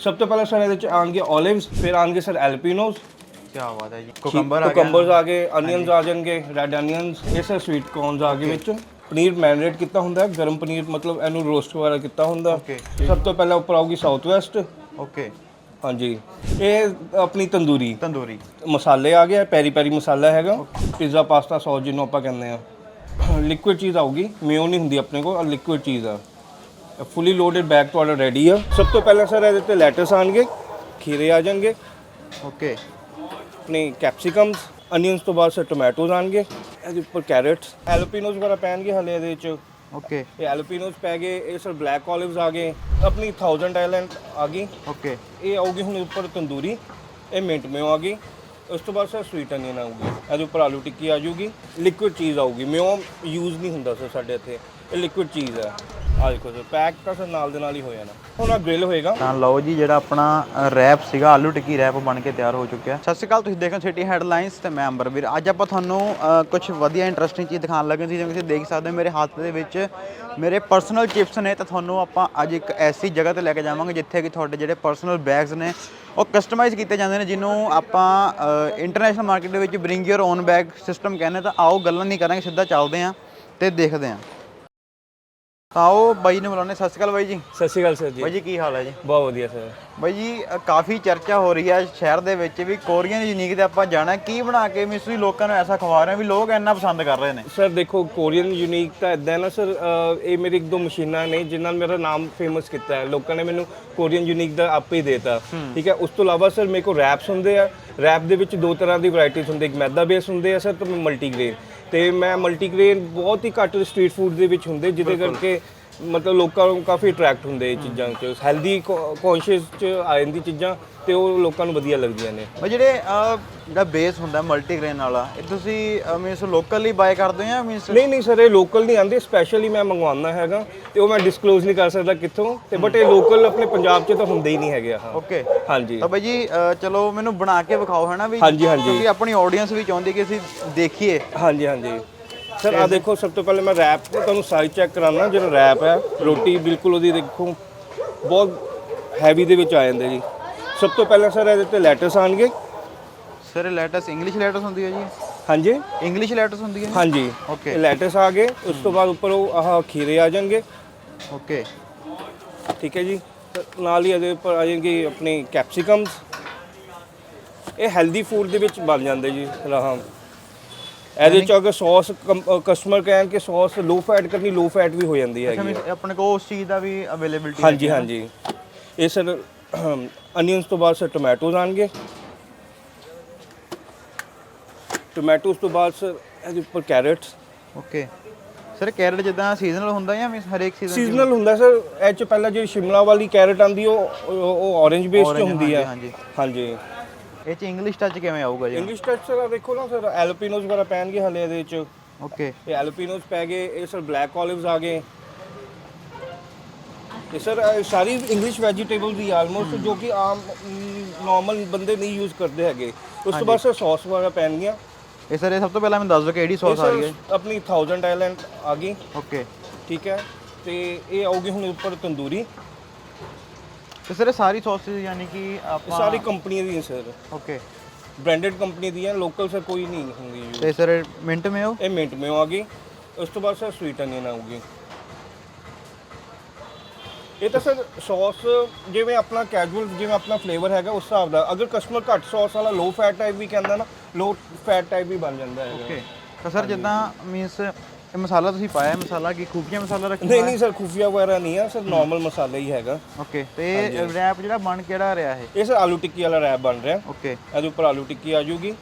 ਸਭ ਤੋਂ ਪਹਿਲਾਂ ਸਰ ਇਹਦੇ ਚ ਆਣਗੇ 올ਿਵਸ ਫਿਰ ਆਣਗੇ ਸਰ ਐਲਪੀਨੋਸ ਕੀ ਬਾਤ ਹੈ ਜੀ। ਕੋਕੰਬਰ ਆ ਗਿਆ ਕੁਕੰਬਰਸ ਆ ਗਏ ਅਨੀਅਨਸ ਆ ਜਾਣਗੇ ਰੈਡ ਅਨੀਅਨਸ ਇਹ ਸਰ ਸਵੀਟ ਕੌਰਨਸ ਆ ਗਏ ਵਿੱਚ। ਪਨੀਰ ਮੈਰੀਨੇਟ ਕੀਤਾ ਹੁੰਦਾ ਹੈ ਗਰਮ ਪਨੀਰ ਮਤਲਬ ਇਹਨੂੰ ਰੋਸਟ ਵਗੈਰਾ ਕੀਤਾ ਹੁੰਦਾ. ਸਭ ਤੋਂ ਪਹਿਲਾਂ ਉੱਪਰ ਆਊਗੀ ਸਾਊਥ ਵੈਸਟ ਓਕੇ ਹਾਂਜੀ। ਇਹ ਆਪਣੀ ਤੰਦੂਰੀ। ਤੰਦੂਰੀ। ਮਸਾਲੇ ਆ ਗਏ ਪੈਰੀ ਪੈਰੀ ਮਸਾਲਾ ਹੈਗਾ। ਪੀਜ਼ਾ ਪਾਸਤਾ ਸੌਸ ਜਿਹਨੂੰ ਆਪਾਂ ਕਹਿੰਦੇ ਆ ਲਿਕੁਇਡ ਚੀਜ਼ ਆਊਗੀ ਮਿਓ ਨਹੀਂ ਹੁੰਦੀ ਆਪਣੇ ਕੋਲ ਲਿਕੁਇਡ ਚੀਜ਼ ਆ। ਫੁੱਲੀ ਲੋਡਡ ਬੈਗ ਤੁਹਾਡਾ ਰੈਡੀ ਆ। ਸਭ ਤੋਂ ਪਹਿਲਾਂ ਸਰ ਇਹਦੇ ਤੇ ਲੈਟਸ ਆਣਗੇ ਖੀਰੇ ਆ ਜਾਣਗੇ। ਓਕੇ ਆਪਣੇ ਕੈਪਸਿਕਮਸ ਅਨੀਅਨਸ ਤੋਂ ਬਾਅਦ ਸਰ ਟੋਮੈਟੋਜ਼ ਆਣਗੇ। ਇਹਦੇ ਉੱਪਰ ਕੈਰਟਸ ਐਲਪੀਨੋਸ ਵਗੈਰਾ ਪੈਣਗੇ ਹਲੇ ਇਹਦੇ ਵਿੱਚ ਓਕੇ ਇਹ ਐਲਪੀਨੋਸ ਪੈ ਗਏ ਇਹ ਸਰ ਬਲੈਕ 올ਿਵਸ ਆ ਗਏ। ਆਪਣੀ 1000 ਆਈਲੈਂਡ ਆ ਗਈ। ਓਕੇ ਇਹ ਆਊਗੀ ਹੁਣ ਉੱਪਰ ਤੰਦੂਰੀ ਇਹ ਮਿੰਟ ਮੇਓ ਆ ਗਈ। ਉਸ ਤੋਂ ਬਾਅਦ ਸਰ ਸਵੀਟ ਅਨੀਅਨ ਆਊਗੀ। ਇਹਦੇ ਉੱਪਰ ਆਲੂ ਟਿੱਕੀ ਆ ਜਾਊਗੀ। ਲਿਕੁਇਡ ਚੀਜ਼ ਆਊਗੀ। ਮਿਓ ਯੂਜ਼ ਨਹੀਂ ਹੁੰਦਾ ਸਰ ਸਾਡੇ ਇੱਥੇ। ਇਹ ਲਿਕੁਇਡ ਚੀਜ਼ ਹੈ ਆ ਦੇਖੋ ਸਰ ਪੈਕ ਤਾਂ ਸਰ ਨਾਲ ਦੇ ਨਾਲ ਹੀ ਹੋ ਜਾਣਾ। ਹੁਣ ਆ ਗ੍ਰਿਲ ਹੋਏਗਾ। ਤਾਂ ਲਓ ਜੀ, ਜਿਹੜਾ ਆਪਣਾ ਰੈਪ ਸੀਗਾ, ਆਲੂ ਟਿੱਕੀ ਰੈਪ ਬਣ ਕੇ ਤਿਆਰ ਹੋ ਚੁੱਕਿਆ। ਸਤਿ ਸ਼੍ਰੀ ਅਕਾਲ, ਤੁਸੀਂ ਦੇਖ ਰਹੇ ਸਿਟੀ ਹੈਡਲਾਈਨਸ ਤੇ ਮੈਂ ਅੰਬਰਵੀਰ। ਅੱਜ ਆਪਾਂ ਤੁਹਾਨੂੰ ਕੁਝ ਵਧੀਆ ਇੰਟਰਸਟਿੰਗ ਚੀਜ਼ ਦਿਖਾਉਣ ਲੱਗੇ ਸੀ, ਜਿਵੇਂ ਤੁਸੀਂ ਦੇਖ ਸਕਦੇ ਹੋ, ਮੇਰੇ ਹੱਥ ਦੇ ਵਿੱਚ ਮੇਰੇ ਪਰਸਨਲ ਚਿਪਸ ਨੇ, ਤਾਂ ਤੁਹਾਨੂੰ ਆਪਾਂ ਅੱਜ ਇੱਕ ਐਸੀ ਜਗ੍ਹਾ ਤੇ ਲੈ ਕੇ ਜਾਵਾਂਗੇ, ਜਿੱਥੇ ਕਿ ਤੁਹਾਡੇ ਜਿਹੜੇ ਪਰਸਨਲ ਬੈਗਸ ਨੇ, ਉਹ ਕਸਟਮਾਈਜ਼ ਕੀਤੇ ਜਾਂਦੇ ਨੇ, ਜਿਹਨੂੰ ਆਪਾਂ ਇੰਟਰਨੈਸ਼ਨਲ ਮਾਰਕੀਟ ਦੇ ਵਿੱਚ bring your own bag system ਕਹਿੰਦੇ ਤਾਂ ਆਓ, ਗੱਲਾਂ ਨਹੀਂ ਕਰਾਂਗੇ, ਸਿੱਧਾ ਚੱਲਦੇ ਹਾਂ ਤੇ ਦੇਖਦੇ ਹਾਂ। ਤਾਂ ਆਓ ਬਾਈ ਨੂੰ ਬੁਲਾਉਂਦੇ ਸਤਿ ਸ਼੍ਰੀ ਅਕਾਲ ਬਾਈ ਜੀ। ਸਤਿ ਸ਼੍ਰੀ ਅਕਾਲ ਸਰ ਜੀ। ਬਾਈ ਜੀ ਕੀ ਹਾਲ ਹੈ ਜੀ? ਬਹੁਤ ਵਧੀਆ ਸਰ। ਬਾਈ ਜੀ ਕਾਫੀ ਚਰਚਾ ਹੋ ਰਹੀ ਹੈ ਸ਼ਹਿਰ ਦੇ ਵਿੱਚ ਵੀ ਕੋਰੀਅਨ ਯੂਨੀਕ ਤੇ ਆਪਾਂ ਜਾਣਾ ਕੀ ਬਣਾ ਕੇ ਵੀ ਤੁਸੀਂ ਲੋਕਾਂ ਨੂੰ ਐਸਾ ਖਵਾ ਰਹੇ ਹੋ ਵੀ ਲੋਕ ਇੰਨਾ ਪਸੰਦ ਕਰ ਰਹੇ ਨੇ? ਸਰ ਦੇਖੋ ਕੋਰੀਅਨ ਯੂਨੀਕ ਤਾਂ ਇਦਾਂ ਨਾ ਸਰ ਇਹ ਮੇਰੀ ਇੱਕ ਦੋ ਮਸ਼ੀਨਾਂ ਨੇ ਜਿਨ੍ਹਾਂ ਨੇ ਮੇਰਾ ਨਾਮ ਫੇਮਸ ਕੀਤਾ ਹੈ। ਲੋਕਾਂ ਨੇ ਮੈਨੂੰ ਕੋਰੀਅਨ ਯੂਨੀਕ ਦਾ ਆਪੇ ਹੀ ਦੇਤਾ। ਠੀਕ ਹੈ ਉਸ ਤੋਂ ਇਲਾਵਾ ਸਰ ਮੇਰੇ ਕੋਲ ਰੈਪਸ ਹੁੰਦੇ ਆ। ਰੈਪ ਦੇ ਵਿੱਚ ਦੋ ਤਰ੍ਹਾਂ ਦੀ ਵੈਰਾਈਟੀਜ਼ ਹੁੰਦੇ ਇੱਕ ਮੈਦਾ ਬੇਸ ਹੁੰਦੇ ਆ ਸਰ ਤੇ ਮਲਟੀਗ੍ਰੇਨ। ਤੇ ਮੈਂ ਮਲਟੀਗ੍ਰੇਨ ਬਹੁਤ ਹੀ ਘੱਟ ਸਟਰੀਟ ਫੂਡ ਦੇ ਵਿੱਚ ਹੁੰਦੇ ਜਿਹਦੇ ਕਰਕੇ ਮਤਲਬ ਲੋਕਾਂ ਨੂੰ ਕਾਫੀ ਅਟਰੈਕਟ ਹੁੰਦੇ ਇਹ ਚੀਜ਼ਾਂ ਚ। ਹੈਲਦੀ ਕੌਨਸ਼ੀਅਸ ਚ ਆ ਜਾਂਦੀ ਚੀਜ਼ਾਂ ਤੇ ਉਹ ਲੋਕਾਂ ਨੂੰ ਵਧੀਆ ਲੱਗਦੀਆਂ ਨੇ। ਬਈ ਜਿਹੜੇ ਅ, ਜਿਹੜਾ ਬੇਸ ਹੁੰਦਾ ਮਲਟੀ ਗ੍ਰੇਨ ਵਾਲਾ ਇਹ ਤੁਸੀਂ ਮੀਨਸ ਲੋਕਲੀ ਬਾਏ ਕਰਦੇ ਹੋ ਜਾਂ ਮੀਨਸ ਨਹੀਂ ਨਹੀਂ ਸਰ ਇਹ ਲੋਕਲ ਨਹੀਂ ਆਉਂਦੇ ਸਪੈਸ਼ਲੀ ਮੈਂ ਮੰਗਵਾਉਣਾ ਹੈਗਾ ਤੇ ਉਹ ਮੈਂ ਡਿਸਕਲੋਜ਼ ਨਹੀਂ ਕਰ ਸਕਦਾ ਕਿੱਥੋਂ ਤੇ ਬਟ ਇਹ ਲੋਕਲ ਆਪਣੇ ਪੰਜਾਬ 'ਚ ਤਾਂ ਹੁੰਦੇ ਹੀ ਨਹੀਂ ਹੈਗੇ ਆਹ ਓਕੇ ਹਾਂਜੀ। ਤਾਂ ਬਾਈ ਜੀ ਚਲੋ ਮੈਨੂੰ ਬਣਾ ਕੇ ਵਿਖਾਓ ਹੈ ਨਾ ਵੀ ਹਾਂਜੀ, ਹਾਂਜੀ। ਕਿਉਂਕਿ ਆਪਣੀ ਆਡੀਅנס ਵੀ ਚਾਹੁੰਦੀ ਕਿ ਅਸੀਂ ਦੇਖੀਏ। ਹਾਂਜੀ ਹਾਂਜੀ। ਸਰ ਆ ਦੇਖੋ ਸਭ ਤੋਂ ਪਹਿਲੇ ਮੈਂ ਰੈਪ ਤੁਹਾਨੂੰ ਸਾਈਜ਼ ਚੈੱਕ ਕਰਾਉਣਾ ਜਿਹੜਾ ਰੈਪ ਹੈ ਰੋਟੀ ਬਿਲਕੁਲ ਉਹਦੀ ਦੇਖੋ ਬਹੁਤ ਹੈਵੀ ਦੇ ਵਿੱਚ ਆ ਜਾਂਦੇ ਜੀ। ਸਭ ਤੋਂ ਪਹਿਲਾਂ ਸਰ ਇਹਦੇ ਤੇ ਲੈਟਸ ਆਣਗੇ ਸਰ ਲੈਟਸ ਇੰਗਲਿਸ਼ ਲੈਟਸ ਹੁੰਦੀ ਹੈ ਜੀ? ਹਾਂਜੀ। ਇੰਗਲਿਸ਼ ਲੈਟਸ ਹੁੰਦੀ ਹੈ ਹਾਂਜੀ। Okay. ਲੈਟਸ ਆ ਗਏ ਉਸ ਤੋਂ ਬਾਅਦ ਉੱਪਰ ਉਹ ਆਹ ਖੀਰੇ ਆ ਜਾਣਗੇ। ਓਕੇ ਠੀਕ ਹੈ ਜੀ। ਤੇ ਨਾਲ ਹੀ ਇਹਦੇ ਉੱਪਰ ਆ ਜਾਣਗੇ ਆਪਣੇ ਕੈਪਸਿਕਮਸ ਇਹ ਹੈਲਦੀ ਫੂਡ ਦੇ ਵਿੱਚ ਬਣ ਜਾਂਦੇ ਜੀ ਰਾਹਾਂ। ਇਹਦੇ ਚ ਅਗਰ ਸੌਸ ਕਸਟਮਰ ਕਹਿਣ ਕਿ ਸੌਸ ਲੋ ਫੈਟ ਕਰਨੀ ਲੋ ਫੈਟ ਵੀ ਹੋ ਜਾਂਦੀ ਹੈਗੀ ਹੈ। ਆਪਣੇ ਕੋਲ ਉਸ ਚੀਜ਼ ਦਾ ਵੀ ਅਵੇਲੇਬਿਲਟੀ ਹਾਂਜੀ ਹਾਂਜੀ। ਇਹ ਸਰ ਅਨੀਅਨਸ ਤੋਂ ਬਾਅਦ ਸਰ ਟੋਮੈਟੋਜ਼ ਆਣਗੇ। ਟੋਮੈਟੋਜ਼ ਤੋਂ ਬਾਅਦ ਸਰ ਇਹਦੇ ਉੱਪਰ ਕੈਰਟਸ ਓਕੇ ਸਰ ਕੈਰਟ ਜਿੱਦਾਂ ਸੀਜ਼ਨਲ ਹੁੰਦਾ ਜਾਂ ਮੀਨਸ ਹਰੇਕ ਸੀਜ਼ਨ ਸੀਜ਼ਨਲ ਹੁੰਦਾ? ਸਰ ਇਹ ਚ ਪਹਿਲਾਂ ਜਿਹੜੀ ਸ਼ਿਮਲਾ ਵਾਲੀ ਕੈਰਟ ਆਂਦੀ ਉਹ ਉਹ ਔਰੇਂਜ ਬੇਸ ਚ Orange, ਹੁੰਦੀ ਹੈ ਹਾਂਜੀ, ਹਾਂਜੀ। ਇਹ ਚ ਇੰਗਲਿਸ਼ ਟੱਚ ਕਿਵੇਂ ਆਊਗਾ ਜੀ ਇੰਗਲਿਸ਼ ਟੱਚ ਸਰ ਦੇਖੋ ਨਾ ਸਰ ਐਲਪੀਨੋਸ ਵਗੈਰਾ ਪੈਣਗੇ ਹਲੇ ਇਹਦੇ ਵਿੱਚ ਓਕੇ ਇਹ ਐਲਪੀਨੋਸ ਪੈ ਗਏ ਇਹ ਸਰ ਬਲੈਕ 올ਿਵਸ ਆ ਗਏ। ਇਹ ਸਰ ਸਾਰੀ ਇੰਗਲਿਸ਼ ਵੈਜੀਟੇਬਲਸ ਦੀ ਆਲਮੋਸਟ ਜੋ ਕਿ ਆਮ ਨਾਰਮਲ ਬੰਦੇ ਨਹੀਂ ਯੂਜ਼ ਕਰਦੇ ਹੈਗੇ। ਉਸ ਤੋਂ ਬਾਅਦ ਸਰ ਸੌਸ ਵਗੈਰਾ ਪੈਣਗੀਆਂ। ਇਹ ਸਰ ਇਹ ਸਭ ਤੋਂ ਪਹਿਲਾਂ ਮੈਨੂੰ ਦੱਸ ਦਿਓ ਕਿਹੜੀ ਸੌਸ ਆ ਰਹੀ ਹੈ? ਆਪਣੀ 1000 ਆਈਲੈਂਡ ਆ ਗਈ। ਓਕੇ ਠੀਕ ਹੈ। ਤੇ ਇਹ ਆਊਗੀ ਹੁਣ ਉੱਪਰ ਤੰਦੂਰੀ। ਤੇ ਸਰ ਇਹ ਸਾਰੀ ਸੌਸਸ ਯਾਨੀ ਕਿ ਇਹ ਆਪਾਂ ਸਾਰੀ ਕੰਪਨੀਆਂ ਦੀਆਂ ਸਰ। ਓਕੇ ਬ੍ਰਾਂਡਡ ਕੰਪਨੀ ਦੀਆਂ ਲੋਕਲ ਸਰ ਕੋਈ ਨਹੀਂ ਹੁੰਦੀ। ਤੇ ਸਰ ਮਿੰਟ ਮੇਓ ਇਹ ਮਿੰਟ ਮੇਓ ਆ ਗਈ ਉਸ ਤੋਂ ਬਾਅਦ ਸਰ ਸਵੀਟ ਅਨੀਅਨ ਆਊਗੀ। ਇਹ ਤਾਂ ਸਰ ਸੌਸ ਜਿਵੇਂ ਆਪਣਾ ਕੈਜੂਅਲ ਜਿਵੇਂ ਆਪਣਾ ਫਲੇਵਰ ਹੈਗਾ ਉਸ ਹਿਸਾਬ ਦਾ ਅਗਰ ਕਸਟਮਰ ਘੱਟ ਸੌਸ ਵਾਲਾ ਲੋ ਫੈਟ ਟਾਈਪ ਵੀ ਕਹਿੰਦਾ ਨਾ ਲੋ ਫੈਟ ਟਾਈਪ ਵੀ ਬਣ ਜਾਂਦਾ ਹੈਗਾ। ਓਕੇ ਤਾਂ ਸਰ ਜਿੱਦਾਂ ਮੀਨਸ ਇਹ ਮਸਾਲਾ ਤੁਸੀਂ ਪਾਇਆ ਮਸਾਲਾ ਕੀ ਖੂਫੀਆ ਮਸਾਲਾ ਰੱਖਿਆ ਨਹੀਂ ਨਹੀਂ ਸਰ ਖੁਫੀਆ ਵਗੈਰਾ ਨਹੀਂ ਆ ਸਰ ਨਾਰਮਲ ਮਸਾਲਾ ਹੀ ਹੈਗਾ। ਓਕੇ ਤੇ ਰੈਪ ਜਿਹੜਾ ਬਣ ਕਿਹੜਾ ਰਿਹਾ ਇਹ? ਇਹ ਸਰ ਆਲੂ ਟਿੱਕੀ ਵਾਲਾ ਰੈਪ ਬਣ ਰਿਹਾ। ਓਕੇ ਇਹਦੇ ਉੱਪਰ ਆਲੂ ਟਿੱਕੀ ਆ ਜਾਊਗੀ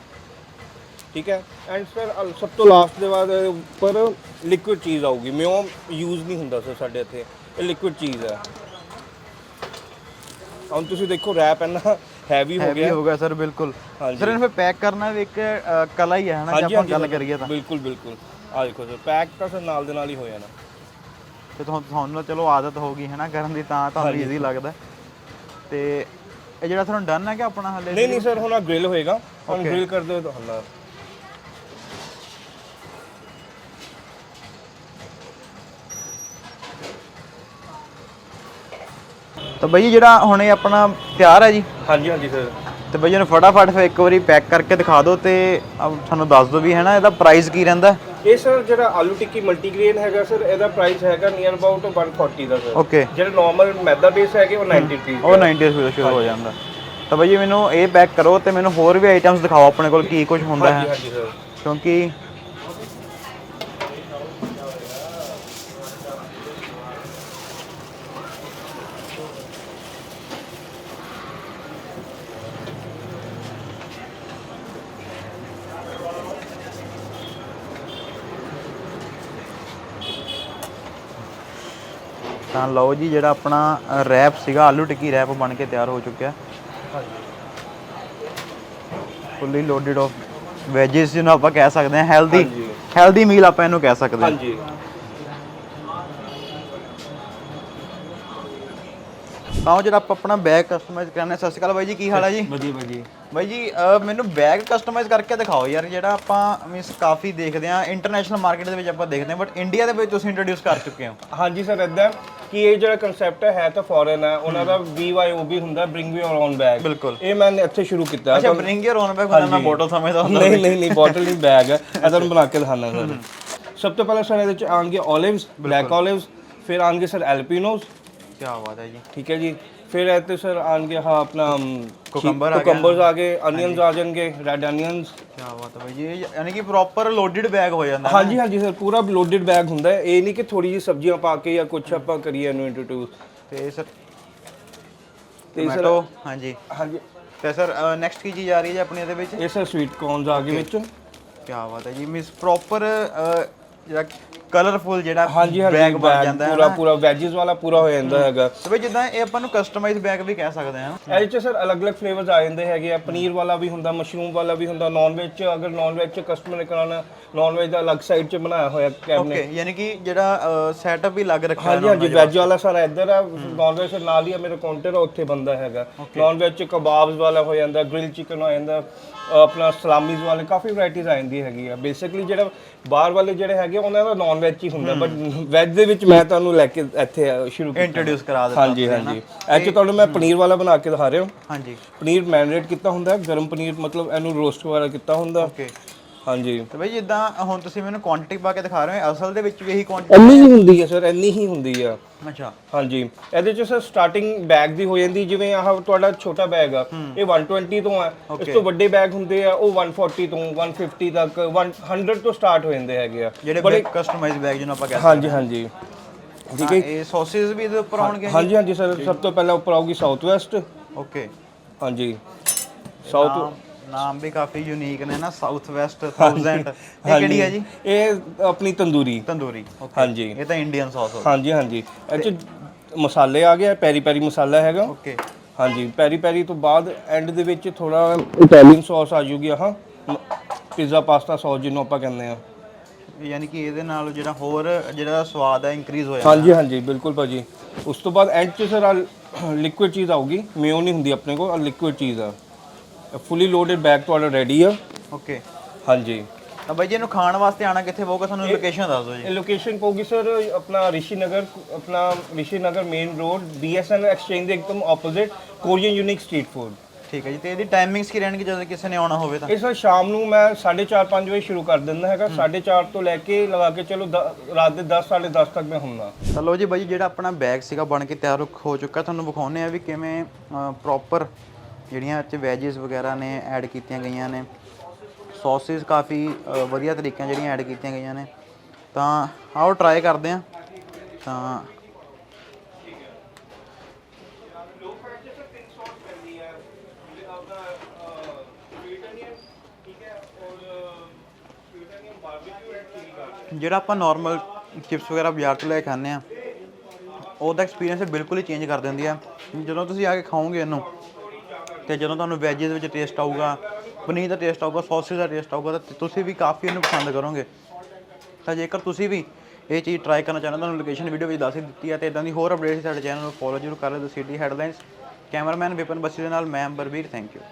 ਠੀਕ ਹੈ? ਐਂਡ ਸਰ ਸਭ ਤੋਂ ਲਾਸਟ ਦੇ ਬਾਅਦ ਇਹਦੇ ਉੱਪਰ ਲਿਕੁਇਡ ਚੀਜ਼ ਆਊਗੀ। ਮਿਓ ਯੂਜ਼ ਨਹੀਂ ਹੁੰਦਾ ਸਰ ਸਾਡੇ ਇੱਥੇ। ਇਹ ਲਿਕੁਇਡ ਚੀਜ਼ ਹੈ। ਹੁਣ ਤੁਸੀਂ ਦੇਖੋ ਰੈਪ ਇੰਨਾ ਹੈਵੀ ਹੋ ਹੈਵੀ ਗਿਆ। ਹੋ ਗਿਆ ਸਰ ਬਿਲਕੁਲ। ਹਾਂਜੀ। ਸਰ ਇਹਨੂੰ ਫਿਰ ਪੈਕ ਕਰਨਾ ਵੀ ਇੱਕ ਅ, ਕਲਾ ਹੀ ਹੈ ਹਨਾ ਜੇ ਆਪਾਂ ਗੱਲ ਕਰੀਏ ਤਾਂ। ਬਿਲਕੁਲ ਬਿਲਕੁਲ। ਆ ਦੇਖੋ ਸਰ ਪੈਕ ਤਾਂ ਸਰ ਨਾਲ ਦੇ ਨਾਲ ਹੀ ਹੋ ਜਾਣਾ ਤੇ ਤੁਹਾਨੂੰ ਤੁਹਾਨੂੰ ਚਲੋ ਆਦਤ ਹੋ ਗਈ ਹੈ ਨਾ ਕਰਨ ਦੀ ਤਾਂ ਤੁਹਾਨੂੰ ਈਜ਼ੀ ਲੱਗਦਾ। ਤੇ ਇਹ ਜਿਹੜਾ ਤੁਹਾਨੂੰ ਡਨ ਹੈ ਕਿ ਆਪਣਾ ਹਲੇ ਨਹੀਂ ਨਹੀਂ ਸਰ ਹੁਣ ਆ ਗ੍ਰਿਲ ਹੋਏਗਾ। ਹੁਣ ਗ੍ਰਿਲ ਕਰ ਦਿਓ ਤਾਂ ਹੱਲਾ ਤਾਂ ਬਾਈ ਜਿਹੜਾ ਹੁਣ ਇਹ ਆਪਣਾ ਤਿਆਰ ਹੈ ਜੀ? ਹਾਂਜੀ ਹਾਂਜੀ ਸਰ। ਤੇ ਬਾਈ ਜੀ ਨੂੰ ਫਟਾਫਟ ਫਿਰ ਇੱਕ ਵਾਰੀ ਪੈਕ ਕਰਕੇ ਦਿਖਾ ਦਿਓ ਤੇ ਤੁਹਾਨੂੰ ਦੱਸ ਦਿਓ ਵੀ ਹੈ ਨਾ ਇਹਦਾ ਪ੍ਰਾਈਸ ਕੀ ਰਹਿੰਦਾ। ਇਹ ਸਰ ਜਿਹੜਾ ਆਲੂ ਟਿੱਕੀ ਮਲਟੀਗ੍ਰੇਨ ਹੈਗਾ ਸਰ ਇਹਦਾ ਪ੍ਰਾਈਸ ਹੈਗਾ ਨੀਅਰ ਅਬਾਊਟ 140 ਦਾ ਸਰ। ਓਕੇ ਜਿਹੜਾ ਨਾਰਮਲ ਮੈਦਾ ਬੇਸ ਹੈਗੇ ਉਹ 90 ਰੁਪਏ ਉਹ 90 ਰੁਪਏ ਤੋਂ ਸ਼ੁਰੂ ਹੋ ਜਾਂਦਾ। ਤਾਂ ਬਾਈ ਜੀ ਮੈਨੂੰ ਇਹ ਪੈਕ ਕਰੋ ਤੇ ਮੈਨੂੰ ਹੋਰ ਵੀ ਆਈਟਮਸ ਦਿਖਾਓ ਆਪਣੇ ਕੋਲ ਕੀ ਕੁਝ ਹੁੰਦਾ ਹਾਂਜੀ ਹੈ ਹਾਂਜੀ ਸਰ ਕਿਉਂਕਿ ਤਾਂ ਲਓ ਜੀ ਜਿਹੜਾ ਆਪਣਾ ਰੈਪ ਸੀਗਾ ਆਲੂ ਟਿੱਕੀ ਰੈਪ ਬਣ ਕੇ ਤਿਆਰ ਹੋ ਚੁੱਕਿਆ। ਫੁੱਲੀ ਲੋਡਡ ਆਫ ਵੈਜਿਸ ਜਿਹਨੂੰ ਆਪਾਂ ਕਹਿ ਸਕਦੇ ਹਾਂ ਹੈਲਦੀ। ਹੈਲਦੀ ਮੀਲ ਆਪਾਂ ਇਹਨੂੰ ਕਹਿ ਸਕਦੇ ਹਾਂ। ਹਾਂਜੀ। ਤਾਂ ਜਿਹੜਾ ਆਪਾਂ ਆਪਣਾ ਬੈਗ ਕਸਟਮਾਈਜ਼ ਕਰਨਾ ਹੈ। ਸਤਿ ਸ਼੍ਰੀ ਅਕਾਲ ਬਾਈ ਜੀ ਕੀ ਹਾਲ ਹੈ ਜੀ? ਵਧੀਆ ਵਧੀਆ। ਬਾਈ ਜੀ ਅਹ ਮੈਨੂੰ ਬੈਗ ਕਸਟਮਾਈਜ਼ ਕਰਕੇ ਦਿਖਾਓ ਯਾਰ ਜਿਹੜਾ ਆਪਾਂ ਮੀਨਸ ਕਾਫੀ ਦੇਖਦੇ ਆ ਇੰਟਰਨੈਸ਼ਨਲ ਮਾਰਕੀਟ ਦੇ ਵਿੱਚ ਆਪਾਂ ਦੇਖਦੇ ਆ ਬਟ ਇੰਡੀਆ ਦੇ ਵਿੱਚ ਤੁਸੀਂ ਇੰਟਰੋਡਿਊਸ ਕਰ ਚੁੱਕੇ ਹੋ। ਹਾਂਜੀ ਸਰ ਇਦਾਂ ਕਿ ਇਹ ਜਿਹੜਾ ਕਨਸੈਪਟ ਹੈ ਤਾਂ ਫੋਰਨ ਹੈ। ਉਹਨਾਂ ਦਾ BYOB ਹੁੰਦਾ ਬ੍ਰਿੰਗ ਯੂਰ ਓਨ ਬੈਗ ਬਿਲਕੁਲ। ਇਹ ਮੈਂ ਇੱਥੇ ਸ਼ੁਰੂ ਕੀਤਾ। ਅੱਛਾ ਬ੍ਰਿੰਗ ਯਰ ਓਨ ਬੈਗ ਹੁੰਦਾ ਮੈਂ ਬੋਟਲ ਸਮਝਦਾ ਹੁੰਦਾ। ਨਹੀਂ ਨਹੀਂ ਨਹੀਂ ਬੋਟਲ ਨਹੀਂ ਬੈਗ ਹੈ। ਇਹ ਤੁਹਾਨੂੰ ਬਣਾ ਕੇ ਦਿਖਾਣਾ ਸਰ। ਸਭ ਤੋਂ ਪਹਿਲਾਂ ਸਰ ਇਹਦੇ ਚ ਆਣਗੇ 올ਿਵਸ ਬਲੈਕ 올ਿਵਸ ਫਿਰ ਆਣਗੇ ਸਰ ਐਲਪੀਨੋਸ ਕੀ ਬਾਤ ਹੈ ਜੀ। ਠੀਕ ਹੈ ਜੀ। ਫਿਰ ਇਹ ਤੇ ਸਰ ਆਣਗੇ ਹਾਂ ਆਪਣਾ Cucumber ਆ ਗਿਆ। ਕੁਕੰਬਰਸ ਆ ਗਏ ਅਨੀਅਨਸ ਆ ਜਾਣਗੇ ਰੈਡ ਅਨੀਅਨਸ ਕੀ ਬਾਤ ਹੈ ਬਾਈ ਜੀ ਇਹ ਯਾਨੀ ਕਿ ਪ੍ਰੋਪਰ ਲੋਡਡ ਬੈਗ ਹੋ ਜਾਂਦਾ ਹਾਂਜੀ ਹਾਂਜੀ ਸਰ ਪੂਰਾ ਲੋਡਡ ਬੈਗ ਹੁੰਦਾ ਹੈ। ਇਹ ਨਹੀਂ ਕਿ ਥੋੜੀ ਜਿਹੀ ਸਬਜ਼ੀਆਂ ਪਾ ਕੇ ਜਾਂ ਕੁਝ ਆਪਾਂ ਕਰੀਏ ਇਹਨੂੰ ਇੰਟਰੋਡਿਊਸ ਤੇ ਸਰ ਤੇ ਸਰ ਟੋਮੈਟੋ ਹਾਂਜੀ ਹਾਂਜੀ ਤੇ ਸਰ ਨੈਕਸਟ ਕੀ ਚੀਜ਼ ਆ ਰਹੀ ਹੈ ਜੀ ਆਪਣੀ ਇਹਦੇ ਵਿੱਚ? ਇਹ ਸਰ ਸਵੀਟ ਕੌਰਨਸ ਆ ਗਏ ਵਿੱਚ। ਕੀ ਬਾਤ ਹੈ ਜੀ ਮਿਸ ਪ੍ਰੋਪਰ ਜਿਹੜਾ ਕਲਰਫੁਲ ਜਿਹੜਾ ਹਾਂਜੀ ਹਾਂਜੀ ਬੈਗ ਬਣ ਜਾਂਦਾ ਹੈ ਪੂਰਾ ਪੂਰਾ ਵੈਜੀਸ ਵਾਲਾ ਪੂਰਾ ਹੋ ਜਾਂਦਾ ਹੈਗਾ। ਤੇ ਬਈ ਜਿੱਦਾਂ ਇਹ ਆਪਾਂ ਨੂੰ ਕਸਟਮਾਈਜ਼ ਬੈਗ ਵੀ ਕਹਿ ਸਕਦੇ ਹਾਂ। ਇਹਦੇ ਚ ਸਰ ਅਲੱਗ-ਅਲੱਗ ਫਲੇਵਰਸ ਆ ਜਾਂਦੇ ਹੈਗੇ ਆ। ਪਨੀਰ ਵਾਲਾ ਵੀ ਹੁੰਦਾ ਮਸ਼ਰੂਮ ਵਾਲਾ ਵੀ ਹੁੰਦਾ ਨਾਨ ਵੈਜ ਚ ਅਗਰ ਨਾਨ ਵੈਜ ਚ ਕਸਟਮਰ ਨੇ ਕਰਾਣਾ ਨਾਨ ਵੈਜ ਦਾ ਅਲੱਗ ਸਾਈਡ ਚ ਬਣਾਇਆ ਹੋਇਆ ਕੈਬਨਿਟ ਓਕੇ ਯਾਨੀ ਕਿ ਜਿਹੜਾ ਸੈਟਅਪ ਵੀ ਲੱਗ ਰੱਖਿਆ ਹਾਂਜੀ ਹਾਂਜੀ ਵੈਜ ਵਾਲਾ ਸਾਰਾ ਇੱਧਰ ਆ ਨਾਨ ਵੈਜ ਨਾਲ ਹੀ ਆ ਮੇਰੇ ਕਾਊਂਟਰ ਆ ਉੱਥੇ ਬੰਦਾ ਹੈਗਾ। ਨਾਨ ਵੈਜ ਚ ਕਬਾਬਸ ਵਾਲਾ ਹੋ ਜਾਂਦਾ ਗ੍ਰਿਲ ਚਿਕਨ ਹੋ ਜਾਂਦਾ ਆਪਣਾ ਸਲਾਮੀਜ਼ ਵਾਲੇ ਕਾਫੀ ਵੈਰਾਈਟੀਜ਼ ਆ ਜਾਂਦੀ ਹੈਗੀ ਆ। ਬੇਸਿਕਲੀ ਜਿਹੜਾ ਬਾਹਰ ਵਾਲੇ ਜਿਹੜੇ ਹੈਗੇ ਉਹਨਾਂ ਦਾ ਨਾਨ ਵੈਜ ਹੀ ਹੁੰਦਾ ਬਟ ਵੈਜ ਦੇ ਵਿੱਚ ਮੈਂ ਤੁਹਾਨੂੰ ਲੈ ਕੇ ਇੱਥੇ ਸ਼ੁਰੂ ਇੰਟਰੋਡਿਊਸ ਕਰਾ ਦਿੱਤਾ ਹਾਂਜੀ ਹਾਂਜੀ। 'ਚ ਤੁਹਾਨੂੰ ਮੈਂ ਪਨੀਰ ਵਾਲਾ ਬਣਾ ਕੇ ਦਿਖਾ ਰਿਹਾ। ਹਾਂਜੀ। ਪਨੀਰ ਮੈਰੀਨੇਟ ਕੀਤਾ ਹੁੰਦਾ ਹੈ, ਗਰਮ ਪਨੀਰ ਮਤਲਬ ਇਹਨੂੰ ਰੋਸਟ ਵਗੈਰਾ ਕੀਤਾ ਹੁੰਦਾ। ਓਕੇ ਹਾਂਜੀ। ਤੇ ਬਈ ਜਿੱਦਾਂ ਹੁਣ ਤੁਸੀਂ ਮੈਨੂੰ ਕੁਆਂਟੀਟੀ ਪਾ ਕੇ ਦਿਖਾ ਰਹੇ ਹੋ ਅਸਲ ਦੇ ਵਿੱਚ ਵੀ ਇਹੀ ਕੁਆਂਟੀਟੀ ਇੰਨੀ ਹੀ। ਹੁੰਦੀ ਹੈ ਸਰ ਇੰਨੀ ਹੀ ਹੁੰਦੀ ਆ। ਅੱਛਾ। ਹਾਂਜੀ। ਇਹਦੇ ਚ ਸਰ ਸਟਾਰਟਿੰਗ ਬੈਗ ਦੀ ਹੋ ਜਾਂਦੀ ਜਿਵੇਂ ਆਹ ਤੁਹਾਡਾ ਛੋਟਾ ਬੈਗ ਆ ਇਹ 120 ਤੋਂ ਆ। ਇਸ ਤੋਂ ਵੱਡੇ ਬੈਗ ਹੁੰਦੇ ਆ ਉਹ 140 ਤੋਂ 150 ਤੱਕ 100 ਤੋਂ ਸਟਾਰਟ ਹੋ ਜਾਂਦੇ ਹੈਗੇ ਆ। ਜਿਹੜੇ ਕਸਟਮਾਈਜ਼ ਬੈਗ ਜਿਹਨੂੰ ਆਪਾਂ ਕਹਿੰਦੇ ਹਾਂਜੀ ਹਾਂਜੀ। ਹਾਂ ਇਹ ਸੌਸੇਸ ਵੀ ਇਹਦੇ ਉੱਪਰ ਆਉਣਗੇ ਹਾਂਜੀ ਹਾਂਜੀ ਸਰ। ਸਭ ਤੋਂ ਪਹਿਲਾਂ ਉੱਪਰ ਆਊਗੀ ਸਾਊਥ ਵੈਸਟ ਓਕੇ ਹਾਂਜੀ ਸਾਊਥ ਨਾਮ ਵੀ ਕਾਫੀ ਯੂਨੀਕ ਨੇ ਨਾ ਸਾਊਥ ਵੈਸਟ 1000 ਇਹ ਕਿਹੜੀ ਹੈ ਜੀ? ਇਹ ਆਪਣੀ ਤੰਦੂਰੀ। ਤੰਦੂਰੀ ਓਕੇ ਹਾਂਜੀ। ਇਹ ਤਾਂ ਇੰਡੀਅਨ ਸੌਸ ਹੋ ਹਾਂਜੀ ਹਾਂਜੀ। ਇਹ ਚ ਮਸਾਲੇ ਆ ਗਏ ਪੈਰੀ ਪੈਰੀ ਮਸਾਲਾ ਹੈਗਾ। ਓਕੇ ਹਾਂਜੀ ਪੈਰੀ ਪੈਰੀ ਤੋਂ ਬਾਅਦ ਐਂਡ ਦੇ ਵਿੱਚ ਥੋੜਾ ਇਟਾਲੀਅਨ ਸੌਸ ਆ ਜੂਗੀ ਆਹ। ਪੀਜ਼ਾ ਪਾਸਤਾ ਸੌਸ ਜਿਹਨੂੰ ਆਪਾਂ ਕਹਿੰਦੇ ਆ ਯਾਨੀ ਕਿ ਇਹਦੇ ਨਾਲ ਜਿਹੜਾ ਹੋਰ ਜਿਹੜਾ ਸਵਾਦ ਹੈ ਇਨਕਰੀਜ਼ ਹੋ ਜਾਂਦਾ। ਹਾਂਜੀ ਹਾਂਜੀ ਬਿਲਕੁਲ ਭਾਜੀ। ਉਸ ਤੋਂ ਬਾਅਦ ਐਂਡ 'ਚ ਸਰ ਲਿਕੁਇਡ ਚੀਜ਼ ਆਊਗੀ। ਮੇਓ ਨਹੀਂ ਹੁੰਦੀ ਆਪਣੇ ਕੋਲ ਲਿਕੁਇਡ ਚੀਜ਼ ਆ। ਫੁੱਲੀ ਲੋਡਡ ਬੈਗ ਤੁਹਾਡਾ ਰੈਡੀ ਆ। ਓਕੇ ਹਾਂਜੀ। ਤਾਂ ਬਾਈ ਜੀ ਇਹਨੂੰ ਖਾਣ ਵਾਸਤੇ ਆਣਾ ਕਿੱਥੇ ਪਊਗਾ? ਸਾਨੂੰ ਲੋਕੇਸ਼ਨ ਦੱਸ ਦਿਓ ਜੀ। ਇਹ ਲੋਕੇਸ਼ਨ ਪਊਗੀ ਸਰ ਆਪਣਾ ਰਿਸ਼ੀ ਨਗਰ ਆਪਣਾ Rishi Nagar main road BSN exchange ਦੇ ਇੱਕਦਮ opposite Korean unique street food ਠੀਕ ਹੈ ਜੀ ਤੇ ਇਹਦੀ ਟਾਈਮਿੰਗਸ ਕੀ ਰਹਿਣਗੇ ਜਦੋਂ ਕਿਸੇ ਨੇ ਆਉਣਾ ਹੋਵੇ ਤਾਂ? ਇਹ ਸਰ ਸ਼ਾਮ ਨੂੰ ਮੈਂ 4:30 5 ਵਜੇ ਸ਼ੁਰੂ ਕਰ ਦਿੰਦਾ ਹੈਗਾ। 4:30 ਤੋਂ ਲੈ ਕੇ ਲਗਾ ਕੇ ਚਲੋ ਰਾਤ ਦੇ 10 10:30 ਤੱਕ ਮੈਂ ਹੁੰਦਾ। ਚਲੋ ਜੀ ਬਾਈ ਜਿਹੜਾ ਆਪਣਾ ਬੈਗ ਸੀਗਾ ਬਣ ਕੇ ਤਿਆਰ ਹੋ ਚੁੱਕਾ। ਤੁਹਾਨੂੰ ਵਿਖਾਉਂਦੇ ਆ ਵੀ ਕਿਵੇਂ ਪ੍ਰੋਪਰ ਜਿਹੜੀਆਂ ਇਹ 'ਚ ਵੈਜਿਸ ਵਗੈਰਾ ਨੇ ਐਡ ਕੀਤੀਆਂ ਗਈਆਂ ਨੇ। ਸੌਸਸ ਕਾਫੀ ਵਧੀਆ ਤਰੀਕਿਆਂ ਜਿਹੜੀਆਂ ਐਡ ਕੀਤੀਆਂ ਗਈਆਂ ਨੇ। ਤਾਂ ਆਓ ਟਰਾਈ ਕਰਦੇ ਹਾਂ। ਤਾਂ ਜਿਹੜਾ ਆਪਾਂ ਨਾਰਮਲ ਚਿਪਸ ਵਗੈਰਾ ਬਾਜ਼ਾਰ ਤੋਂ ਲੈ ਕੇ ਖਾਂਦੇ ਆ ਉਹਦਾ ਐਕਸਪੀਰੀਅੰਸ ਬਿਲਕੁਲ ਹੀ ਚੇਂਜ ਕਰ ਦਿੰਦੀ ਆ। ਜਦੋਂ ਤੁਸੀਂ ਆ ਕੇ ਖਾਓਗੇ ਇਹਨੂੰ ਤੇ ਜਦੋਂ ਤੁਹਾਨੂੰ ਵੈਜੀਜ਼ ਵਿੱਚ ਟੇਸਟ ਆਊਗਾ, ਪਨੀਰ ਦਾ ਟੇਸਟ ਆਊਗਾ ਸੌਸੇਜ ਦਾ ਟੇਸਟ ਆਊਗਾ, ਤਾਂ ਤੁਸੀਂ ਵੀ ਕਾਫੀ ਇਹਨੂੰ ਪਸੰਦ ਕਰੋਗੇ। ਤਾਂ ਜੇਕਰ ਤੁਸੀਂ ਵੀ ਇਹ ਚੀਜ਼ ਟਰਾਈ ਕਰਨਾ ਚਾਹੁੰਦੇ ਹੋ ਤੁਹਾਨੂੰ ਲੋਕੇਸ਼ਨ ਵੀਡੀਓ ਵਿੱਚ ਦੱਸ ਹੀ ਦਿੱਤੀ ਹੈ ਤੇ ਇਦਾਂ ਦੀ ਹੋਰ ਅਪਡੇਟਸ ਸਾਡੇ ਚੈਨਲ ਨੂੰ ਫੋਲੋ ਜ਼ਰੂਰ ਕਰ ਲਿਓ। The city headlines, cameraman Vipan Bassi ਦੇ ਨਾਲ, ਮੈਂ ਬਰਬੀਰ ਥੈਂਕ ਯੂ